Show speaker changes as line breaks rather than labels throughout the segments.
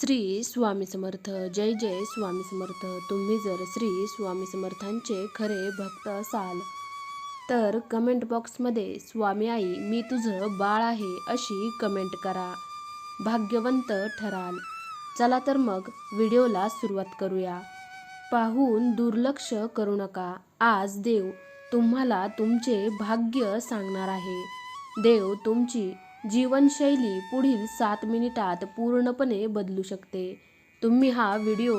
श्री स्वामी समर्थ जय जय स्वामी समर्थ. तुम्ही जर श्री स्वामी समर्थांचे खरे भक्त असाल तर कमेंट बॉक्समध्ये स्वामी आई मी तुझं बाळ आहे अशी कमेंट करा. भाग्यवंत ठराल. चला तर मग व्हिडिओला सुरुवात करूया. पाहून दुर्लक्ष करू नका. आज देव तुम्हाला तुमचे भाग्य सांगणार आहे. देव तुमची जीवनशैली पुढील सात मिनिटात पूर्णपणे बदलू शकते. तुम्ही हा व्हिडिओ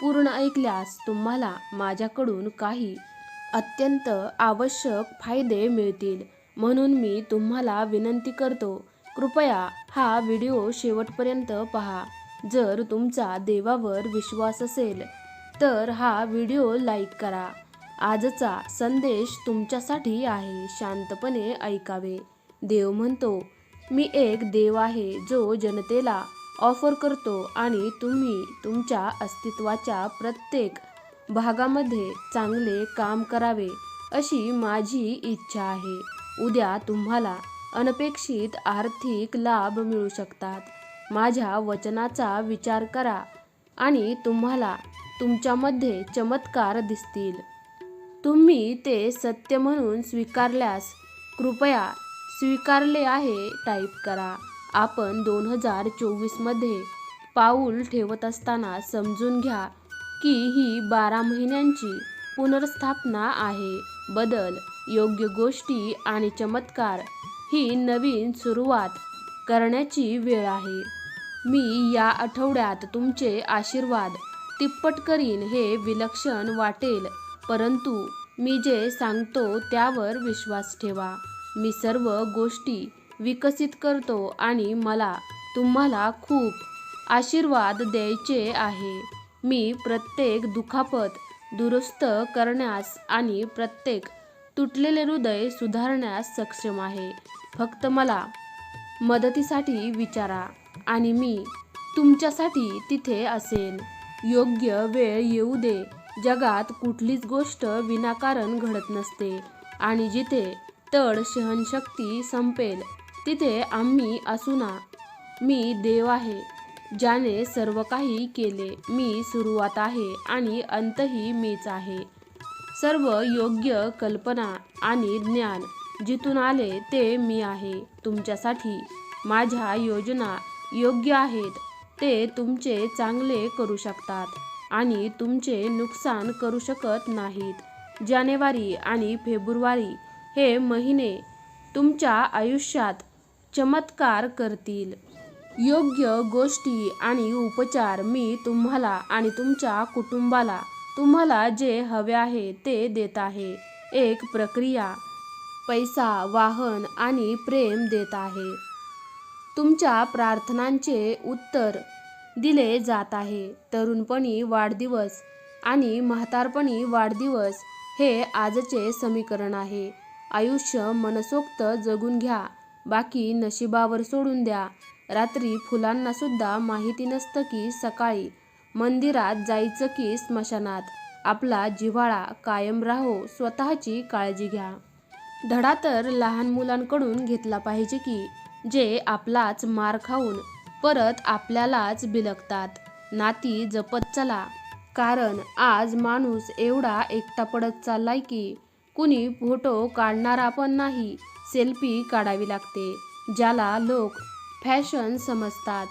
पूर्ण ऐकल्यास तुम्हाला माझ्याकडून काही अत्यंत आवश्यक फायदे मिळतील. म्हणून मी तुम्हाला विनंती करतो कृपया हा व्हिडिओ शेवटपर्यंत पहा. जर तुमचा देवावर विश्वास असेल तर हा व्हिडिओ लाईक करा. आजचा संदेश तुमच्यासाठी आहे. शांतपणे ऐकावे. देव म्हणतो मी एक देव आहे जो जनतेला ऑफर करतो आणि तुम्ही तुमच्या अस्तित्वाच्या प्रत्येक भागामध्ये चांगले काम करावे अशी माझी इच्छा आहे. उद्या तुम्हाला अनपेक्षित आर्थिक लाभ मिळू शकतात. माझ्या वचनाचा विचार करा आणि तुम्हाला तुमच्यामध्ये चमत्कार दिसतील. तुम्ही ते सत्य म्हणून स्वीकारल्यास कृपया स्वीकारले आहे टाईप करा. आपण दोन हजार चोवीसमध्ये पाऊल ठेवत असताना समजून घ्या की ही बारा महिन्यांची पुनर्स्थापना आहे. बदल योग्य गोष्टी आणि चमत्कार ही नवीन सुरुवात करण्याची वेळ आहे. मी या आठवड्यात तुमचे आशीर्वाद तिप्पट करीन हे विलक्षण वाटेल परंतु मी जे सांगतो त्यावर विश्वास ठेवा. मी सर्व गोष्टी विकसित करतो आणि मला तुम्हाला खूप आशीर्वाद द्यायचे आहे. मी प्रत्येक दुखापत दुरुस्त करण्यास आणि प्रत्येक तुटलेले हृदय सुधारण्यास सक्षम आहे. फक्त मला मदतीसाठी विचारा आणि मी तुमच्यासाठी तिथे असेन. योग्य वेळ येऊ दे. जगात कुठलीच गोष्ट विनाकारण घडत नसते आणि जिथे तड सहनशक्ती संपेल. तिथे आम्ही असू ना. मी देव आहे ज्याने सर्व काही केले. मी सुरुवात आहे आणि अंतही मीच आहे. सर्व योग्य कल्पना आणि ज्ञान जिथून आले ते मी आहे. तुमच्यासाठी माझ्या योजना योग्य आहेत. ते तुमचे चांगले करू शकतात आणि तुमचे नुकसान करू शकत नाहीत. जानेवारी आणि फेब्रुवारी हे महिने तुमच्या आयुष्यात चमत्कार करतील. योग्य गोष्टी आणि उपचार मी तुम्हाला आणि तुमच्या कुटुंबाला तुम्हाला जे हवे आहे ते देत आहे. एक प्रक्रिया पैसा वाहन आणि प्रेम देत आहे. तुमच्या प्रार्थनांचे उत्तर दिले जात आहे. तरुणपणी वाढदिवस आणि म्हातारपणी वाढदिवस हे आजचे समीकरण आहे. आयुष्य मनसोक्त जगून घ्या. बाकी नशिबावर सोडून द्या. रात्री फुलांना सुद्धा माहिती नसतं की सकाळी मंदिरात जायचं की स्मशानात. आपला जिव्हाळा कायम राहो स्वतःची काळजी घ्या. धडा तर लहान मुलांकडून घेतला पाहिजे की जे आपलाच मार खाऊन परत आपल्यालाच बिलगतात. नाती जपत चला. कारण आज माणूस एवढा एकटा पडत चाललाय की कुणी फोटो काढणारा पण नाही सेल्फी काढावी लागते ज्याला लोक फॅशन समजतात.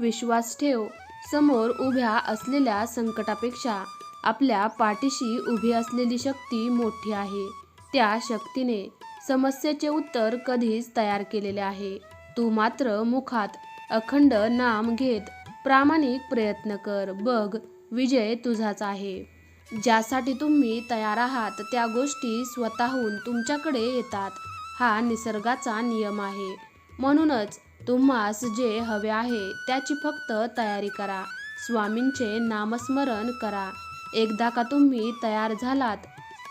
विश्वास ठेव समोर उभ्या असलेल्या संकटापेक्षा आपल्या पाठीशी उभी असलेली शक्ती मोठी आहे. त्या शक्तीने समस्येचे उत्तर कधीच तयार केलेले आहे. तू मात्र मुखात अखंड नाम घेत प्रामाणिक प्रयत्न कर बघ विजय तुझाच आहे. ज्यासाठी तुम्ही तयार आहात त्या गोष्टी स्वतःहून तुमच्याकडे येतात. हा निसर्गाचा नियम आहे. म्हणूनच तुम्हास जे हवे आहे त्याची फक्त तयारी करा. स्वामींचे नामस्मरण करा. एकदा का तुम्ही तयार झालात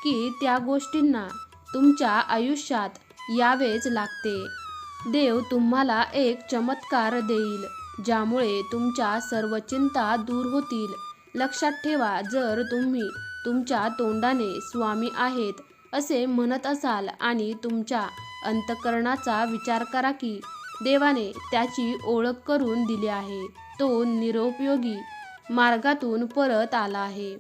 की त्या गोष्टींना तुमच्या आयुष्यात यावेच लागते. देव तुम्हाला एक चमत्कार देईल ज्यामुळे तुमच्या सर्व चिंता दूर होतील. लक्षात ठेवा जर तुम्ही तुमच्या तोंडाने स्वामी आहेत असे म्हणत असाल आणि तुमच्या अंतकरणाचा विचार करा की देवाने त्याची ओळख करून दिली आहे तो निरुपयोगी मार्गातून परत आला आहे.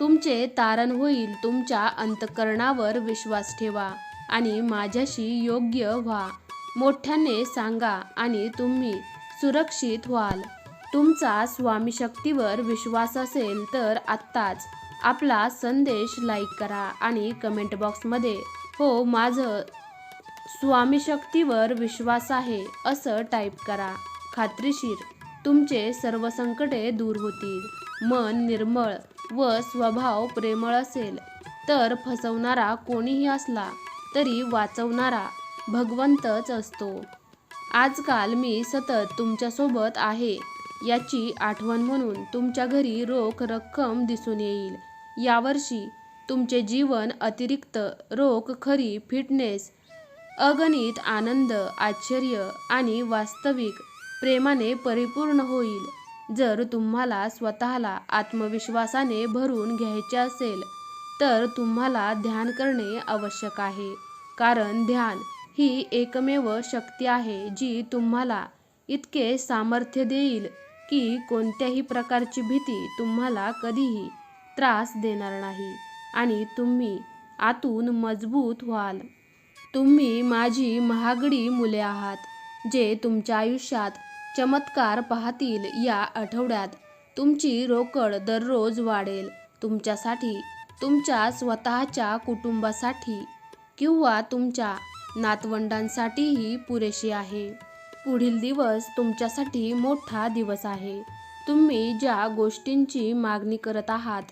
तुमचे तारण होईल तुमच्या अंतकरणावर विश्वास ठेवा आणि माझ्याशी योग्य व्हा. मोठ्याने सांगा आणि तुम्ही सुरक्षित व्हाल. तुमचा स्वामी शक्तीवर विश्वास असेल तर आत्ताच आपला संदेश लाईक करा आणि कमेंट बॉक्समध्ये हो माझं स्वामी शक्तीवर विश्वास आहे असं टाईप करा. खात्रीशीर तुमचे सर्व संकटे दूर होतील. मन निर्मळ व स्वभाव प्रेमळ असेल तर फसवणारा कोणीही असला तरी वाचवणारा भगवंतच असतो. आजकाल मी सतत तुमच्यासोबत आहे. याची आठवण म्हणून तुमच्या घरी रोख रक्कम दिसून येईल. यावर्षी तुमचे जीवन अतिरिक्त रोख खरी फिटनेस अगणित आनंद आश्चर्य आणि वास्तविक प्रेमाने परिपूर्ण होईल. जर तुम्हाला स्वतःला आत्मविश्वासाने भरून घ्यायचे असेल तर तुम्हाला ध्यान करणे आवश्यक आहे. कारण ध्यान ही एकमेव शक्ती आहे जी तुम्हाला इतके सामर्थ्य देईल. की कोणत्याही प्रकारची भीती तुम्हाला कधीही त्रास देणार नाही आणि तुम्ही आतून मजबूत व्हाल. तुम्ही माझी महागडी मुले आहात जे तुमच्या आयुष्यात चमत्कार पाहतील या आठवड्यात. तुमची रोकड दररोज वाढेल. तुमच्यासाठी तुमच्या स्वतःच्या कुटुंबासाठी किंवा तुमच्या नातवंडांसाठीही पुरेशी आहे. पुढील दिवस तुमच्यासाठी मोठा दिवस आहे. तुम्ही ज्या गोष्टींची मागणी करत आहात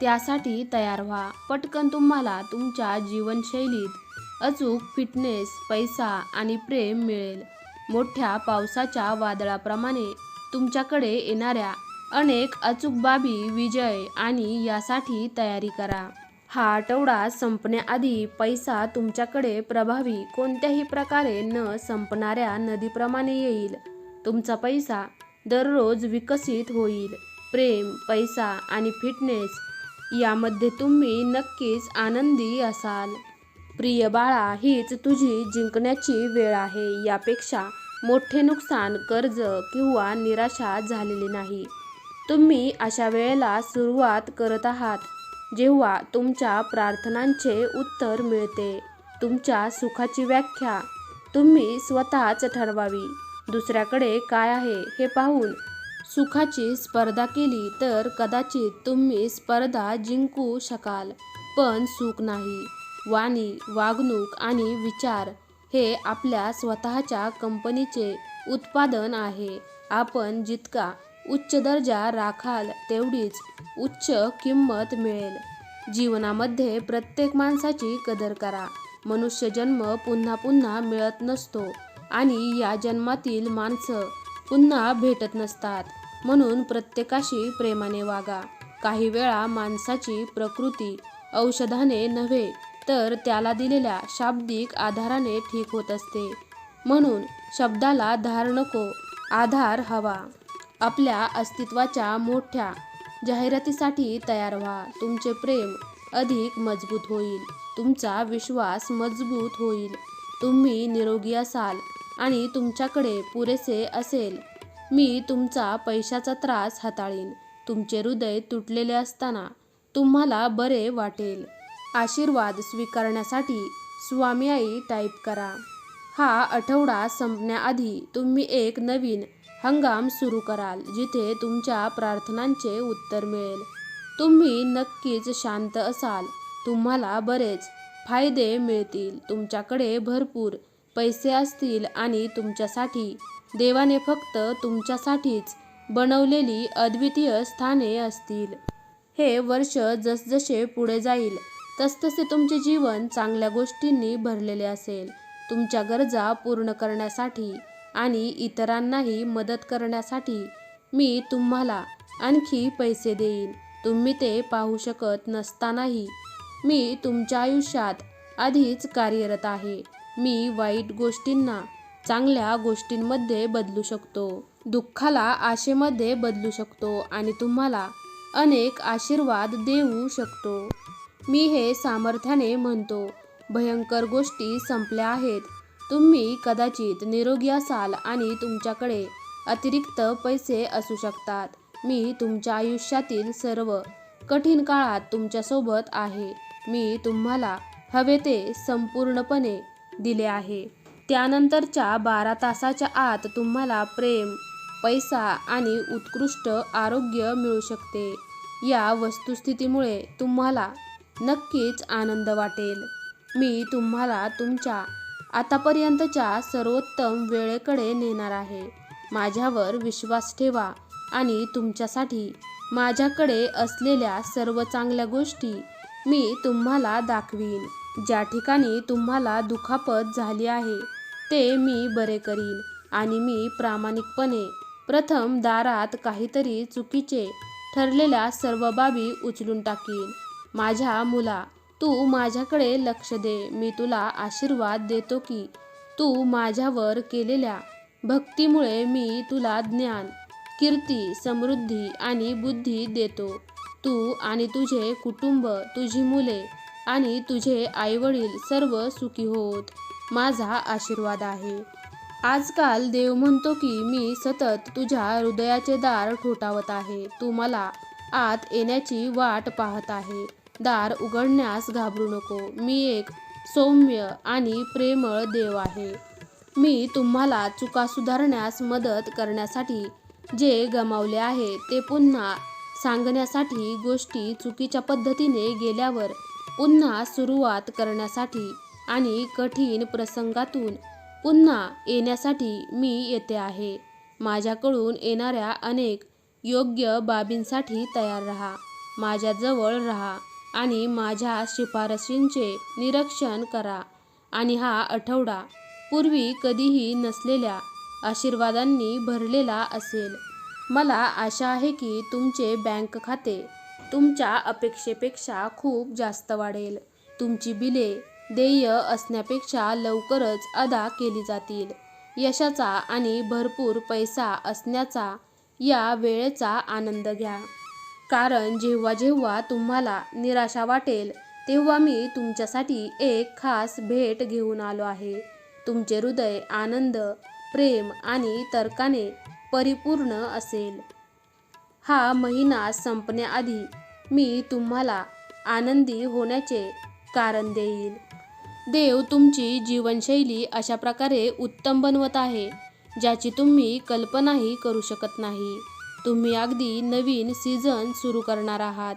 त्यासाठी तयार व्हा. पटकन तुम्हाला तुमच्या जीवनशैलीत अचूक फिटनेस पैसा आणि प्रेम मिळेल. मोठ्या पावसाच्या वादळाप्रमाणे तुमच्याकडे येणाऱ्या अनेक अचूक बाबी विजय आणि यासाठी तयारी करा. हा आठवडा संपण्याआधी पैसा तुमच्याकडे प्रभावी कोणत्याही प्रकारे न संपणाऱ्या नदीप्रमाणे येईल. तुमचा पैसा दररोज विकसित होईल. प्रेम पैसा आणि फिटनेस यामध्ये तुम्ही नक्कीच आनंदी असाल. प्रिय बाळा हीच तुझी जिंकण्याची वेळ आहे. यापेक्षा मोठे नुकसान कर्ज किंवा निराशा झालेली नाही. तुम्ही अशा वेळेला सुरुवात करत आहात. जेव्हा तुमच्या प्रार्थनांचे उत्तर मिळते तुमच्या सुखाची व्याख्या तुम्ही स्वतःच ठरवावी. दुसऱ्याकडे काय आहे हे पाहून सुखाची स्पर्धा केली तर कदाचित तुम्ही स्पर्धा जिंकू शकाल. पण सुख नाही. वाणी वागणूक आणि विचार हे आपल्या स्वतःच्या कंपनीचे उत्पादन आहे. आपण जितका उच्च दर्जा राखाल तेवढीच उच्च किंमत मिळेल. जीवनामध्ये प्रत्येक माणसाची कदर करा. मनुष्य जन्म पुन्हा पुन्हा मिळत नसतो आणि या जन्मातील माणसं पुन्हा भेटत नसतात. म्हणून प्रत्येकाशी प्रेमाने वागा. काही वेळा माणसाची प्रकृती औषधाने नव्हे तर त्याला दिलेल्या शाब्दिक आधाराने ठीक होत असते. म्हणून शब्दाला धार नको आधार हवा. आपल्या अस्तित्वाच्या मोठ्या जाहिरातीसाठी तयार व्हा. तुमचे प्रेम अधिक मजबूत होईल. तुमचा विश्वास मजबूत होईल. तुम्ही निरोगी असाल आणि तुमच्याकडे पुरेसे असेल. मी तुमचा पैशाचा त्रास हाताळीन. तुमचे हृदय तुटलेले असताना तुम्हाला बरे वाटेल. आशीर्वाद स्वीकारण्यासाठी स्वामी आई टाईप करा. हा आठवडा संपण्याआधी तुम्ही एक नवीन हंगाम सुरू कराल जिथे तुमच्या प्रार्थनांचे उत्तर मिळेल. तुम्ही नक्कीच शांत असाल. तुम्हाला बरेच फायदे मिळतील. तुमच्याकडे भरपूर पैसे असतील आणि तुमच्यासाठी देवाने फक्त तुमच्यासाठीच बनवलेली अद्वितीय स्थाने असतील. हे वर्ष जसजसे पुढे जाईल तसतसे तुमचे जीवन चांगल्या गोष्टींनी भरलेले असेल. तुमच्या गरजा पूर्ण करण्यासाठी आणि इतरांनाही मदत करण्यासाठी मी तुम्हाला आणखी पैसे देईन. तुम्ही ते पाहू शकत नसतानाही मी तुमच्या आयुष्यात आधीच कार्यरत आहे. मी वाईट गोष्टींना चांगल्या गोष्टींमध्ये बदलू शकतो. दुःखाला आशेमध्ये बदलू शकतो आणि तुम्हाला अनेक आशीर्वाद देऊ शकतो. मी हे सामर्थ्याने म्हणतो. भयंकर गोष्टी संपल्या आहेत. तुम्ही कदाचित निरोगी असाल आणि तुमच्याकडे अतिरिक्त पैसे असू शकतात. मी तुमच्या आयुष्यातील सर्व कठीण काळात तुमच्यासोबत आहे. मी तुम्हाला हवे ते संपूर्णपणे दिले आहे. त्यानंतरच्या बारा तासाच्या आत तुम्हाला प्रेम पैसा आणि उत्कृष्ट आरोग्य मिळू शकते. या वस्तुस्थितीमुळे तुम्हाला नक्कीच आनंद वाटेल. मी तुम्हाला तुमच्या आतापर्यंतच्या सर्वोत्तम वेळेकडे नेणार आहे. माझ्यावर विश्वास ठेवा आणि तुमच्यासाठी माझ्याकडे असलेल्या सर्व चांगल्या गोष्टी मी तुम्हाला दाखवीन. ज्या ठिकाणी तुम्हाला दुखापत झाली आहे ते मी बरे करीन आणि मी प्रामाणिकपणे प्रथम दारात काहीतरी चुकीचे ठरलेल्या सर्व बाबी उचलून टाकीन. माझ्या मुला तू माझ्याकडे लक्ष दे. मी तुला आशीर्वाद देतो की तू माझ्यावर केलेल्या भक्तीमुळे मी तुला ज्ञान कीर्ती समृद्धी आणि बुद्धी देतो. तू आणि तुझे कुटुंब तुझी मुले आणि तुझे आईवडील सर्व सुखी होत. माझा आशीर्वाद आहे. आजकाल देव म्हणतो की मी सतत तुझ्या हृदयाचे दार ठोठावत आहे. तू मला आत येण्याची वाट पाहत आहे. दार उघडण्यास घाबरू नको. मी एक सौम्य आणि प्रेमळ देव आहे. मी तुम्हाला चुका सुधारण्यास मदत करण्यासाठी जे गमावले आहे ते पुन्हा सांगण्यासाठी गोष्टी चुकीच्या पद्धतीने गेल्यावर पुन्हा सुरुवात करण्यासाठी आणि कठीण प्रसंगातून पुन्हा येण्यासाठी मी येते आहे. माझ्याकडून येणाऱ्या अनेक योग्य बाबींसाठी तयार राहा. माझ्याजवळ राहा. आणि माझ्या शिफारशींचे निरीक्षण करा आणि हा आठवडा पूर्वी कधीही नसलेल्या आशीर्वादांनी भरलेला असेल. मला आशा आहे की तुमचे बँक खाते तुमच्या अपेक्षेपेक्षा खूप जास्त वाढेल. तुमची बिले देय असण्यापेक्षा लवकरच अदा केली जातील. यशाचा आणि भरपूर पैसा असण्याचा या वेळेचा आनंद घ्या. कारण जेव्हा जेव्हा तुम्हाला निराशा वाटेल तेव्हा मी तुमच्यासाठी एक खास भेट घेऊन आलो आहे. तुमचे हृदय आनंद प्रेम आणि तर्काने परिपूर्ण असेल. हा महिना संपण्याआधी मी तुम्हाला आनंदी होण्याचे कारण देईल. देव तुमची जीवनशैली अशा प्रकारे उत्तम बनवत आहे ज्याची तुम्ही कल्पनाही करू शकत नाही. तुम्ही अगदी नवीन सीझन सुरू करणार आहात.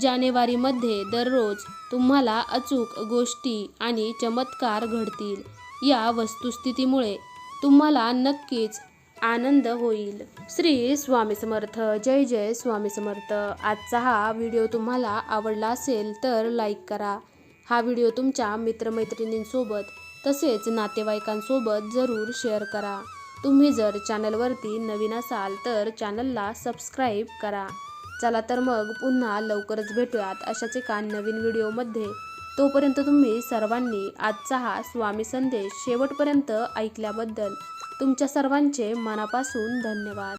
जानेवारीमध्ये दररोज तुम्हाला अचूक गोष्टी आणि चमत्कार घडतील. या वस्तुस्थितीमुळे तुम्हाला नक्कीच आनंद होईल. श्री स्वामी समर्थ. जय जय स्वामी समर्थ. आजचा हा व्हिडिओ तुम्हाला आवडला असेल तर लाईक करा. हा व्हिडिओ तुमच्या मित्रमैत्रिणींसोबत तसेच नातेवाईकांसोबत जरूर शेअर करा. तुम्ही जर चॅनलवरती नवीन असाल तर चॅनलला सबस्क्राईब करा. चला तर मग पुन्हा लवकरच भेटूयात अशाच एका नवीन व्हिडिओमध्ये. तोपर्यंत तुम्ही सर्वांनी आजचा हा स्वामी संदेश शेवटपर्यंत ऐकल्याबद्दल तुमच्या सर्वांचे मनापासून धन्यवाद.